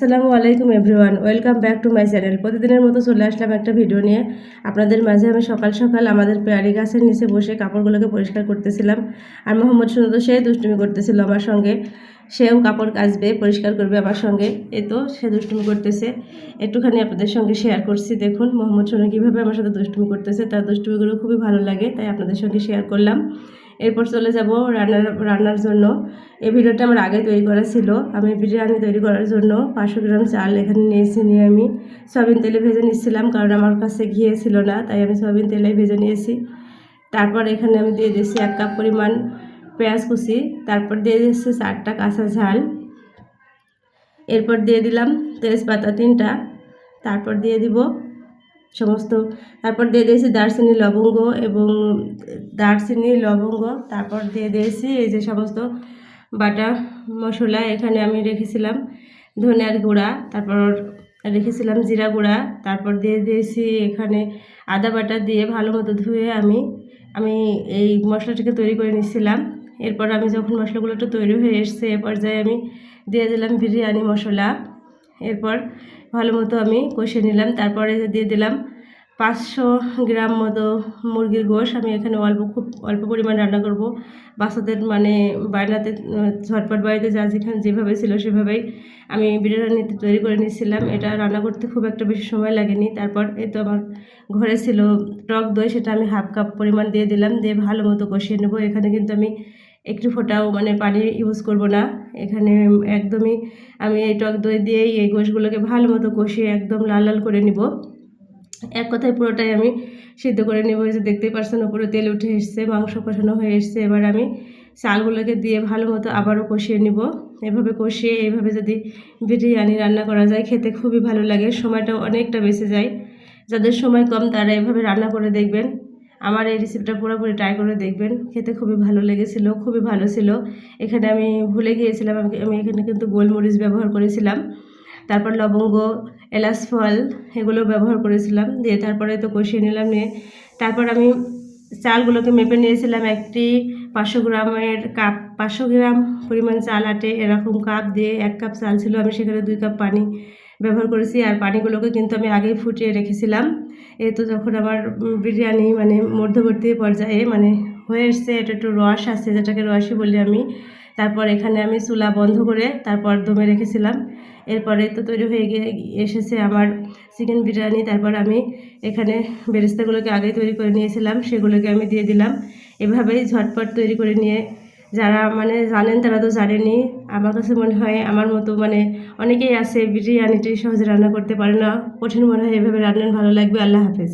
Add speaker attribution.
Speaker 1: আসসালামু আলাইকুম everyone, welcome back to my channel. প্রতিদিনের মতো চলে আসলাম একটা ভিডিও নিয়ে। আপনাদের মাঝে আমি সকাল সকাল আমাদের পেয়ারি গাছের নিচে বসে কাপড়গুলোকে পরিষ্কার করতেছিলাম। আর মোহাম্মদ সুন্দর সে দুষ্টুমি করতেছিল আমার সঙ্গে। সেও কাপড় কাচবে, পরিষ্কার করবে আমার সঙ্গে। এ তো সে দুষ্টুমি করতেছে। একটুখানি আপনাদের সঙ্গে শেয়ার করছি, দেখুন মোহাম্মদ সোনা কীভাবে আমার সাথে দুষ্টুমি করতেছে। তার দুষ্টুমিগুলো খুবই ভালো লাগে, তাই আপনাদের সঙ্গে শেয়ার করলাম। এরপর চলে যাব রান্নার রান্নার জন্য। এই ভিডিওটা আমার আগে তৈরি করা ছিল। আমি বিরিয়ানি তৈরি করার জন্য পাঁচশো গ্রাম চাল এখানে নিয়েছি, নিয়ে আমি সয়াবিন তেলে ভেজে নিচ্ছিলাম, কারণ আমার কাছে ঘিয়ে ছিল না, তাই আমি সয়াবিন তেলে ভেজে নিয়েছি। তারপর এখানে আমি দিয়ে দিয়েছি এক কাপ পরিমাণ পেঁয়াজ কুচি, তারপর দিয়ে দিচ্ছি চারটা কাঁচা ঝাল। এরপর দিয়ে দিলাম তেজপাতা তিনটা, তারপর দিয়ে দিব সমস্ত, তারপর দিয়ে দিয়েছি দারচিনি লবঙ্গ এবং দারচিনি লবঙ্গ, তারপর দিয়ে দিয়েছি এই যে সমস্ত বাটা মশলা, এখানে আমি রেখেছিলাম ধনিয়ার গুঁড়া, তারপর রেখেছিলাম জিরা গুঁড়া, তারপর দিয়ে দিয়েছি এখানে আদা বাটা দিয়ে ভালো মতো ধুয়ে আমি আমি এই মশলাটাকে তৈরি করে নিচ্ছিলাম এরপর আমি যখন মশলাগুলো একটু তৈরি হয়ে এসছে, এ পর্যায়ে আমি দিয়ে দিলাম বিরিয়ানি মশলা। এরপর ভালো মতো আমি কষিয়ে নিলাম। তারপরে দিয়ে দিলাম পাঁচশো গ্রাম মতো মুরগির গোশ। আমি এখানে অল্প খুব অল্প পরিমাণ রান্না করব। বাচ্চাদের মানে বায়নাতে, ঝটপট বাড়িতে যা যেখানে যেভাবে ছিল সেভাবেই আমি বিরিয়ানি তৈরি করে নিয়েছিলাম। এটা রান্না করতে খুব একটা বেশি সময় লাগেনি। তারপর এই তো আমার ঘরে ছিল টক দই, সেটা আমি হাফ কাপ পরিমাণ দিয়ে দিলাম। দিয়ে ভালো মতো কষিয়ে নেব। এখানে কিন্তু আমি একটু ফোটাও মানে পানি ইউজ করব না। এখানে একদমই আমি এই টক দই দিয়েই এই গোশগুলোকে ভালো মতো কষিয়ে একদম লাল লাল করে নিব। এক কথায় পুরোটাই আমি সিদ্ধ করে নেব। যে দেখতেই পারছেন, উপরে তেল উঠে এসছে, মাংস কষানো হয়ে এসছে। এবার আমি চালগুলোকে দিয়ে ভালো মতো আবারও কষিয়ে নিব। এভাবে কষিয়ে এইভাবে যদি বিরিয়ানি রান্না করা যায়, খেতে খুবই ভালো লাগে। সময়টা অনেকটা বেঁচে যায়। যাদের সময় কম, তারা এভাবে রান্না করে দেখবেন। আমার এই রেসিপিটা পুরোপুরি ট্রাই করে দেখবেন। খেতে খুবই ভালো লেগেছিল, খুবই ভালো ছিল। এখানে আমি ভুলে গিয়েছিলাম, আমি এখানে কিন্তু গোলমরিচ ব্যবহার করেছিলাম। তারপর লবঙ্গ, এলাচ, ফল এগুলো ব্যবহার করেছিলাম। দিয়ে তারপরে তো কষিয়ে নিলাম নিয়ে। তারপর আমি চালগুলোকে মেপে নিয়েছিলাম একটি পাঁচশো গ্রামের কাপ পাঁচশো গ্রাম পরিমাণ চাল আটে এরকম কাপ দিয়ে এক কাপ চাল ছিল, আমি সেখানে দুই কাপ পানি ব্যবহার করেছি আর পানিগুলোকে কিন্তু আমি আগেই ফুটিয়ে রেখেছিলাম। এ তো যখন আমার বিরিয়ানি মানে মধ্যবর্তী পর্যায়ে মানে হয়ে এসছে, এটা একটু রস আছে, যেটাকে রসই বলি আমি। তারপর এখানে আমি চুলা বন্ধ করে তারপর দমে রেখেছিলাম। এরপরে তো তৈরি হয়ে গিয়ে এসেছে আমার চিকেন বিরিয়ানি। তারপর আমি এখানে বেরেস্তাগুলোকে আগেই তৈরি করে নিয়েছিলাম, সেগুলোকে আমি দিয়ে দিলাম। এভাবেই ঝটপট তৈরি করে নিয়ে যারা মানে জানেন তারা তো জানেনি আমার কাছে মনে হয় আমার মতো মানে অনেকেই আছে বিরিয়ানিটি সহজে রান্না করতে পারে না। কঠিন মনে হয় এভাবে রান্নার ভালো লাগবে। আল্লাহ হাফেজ।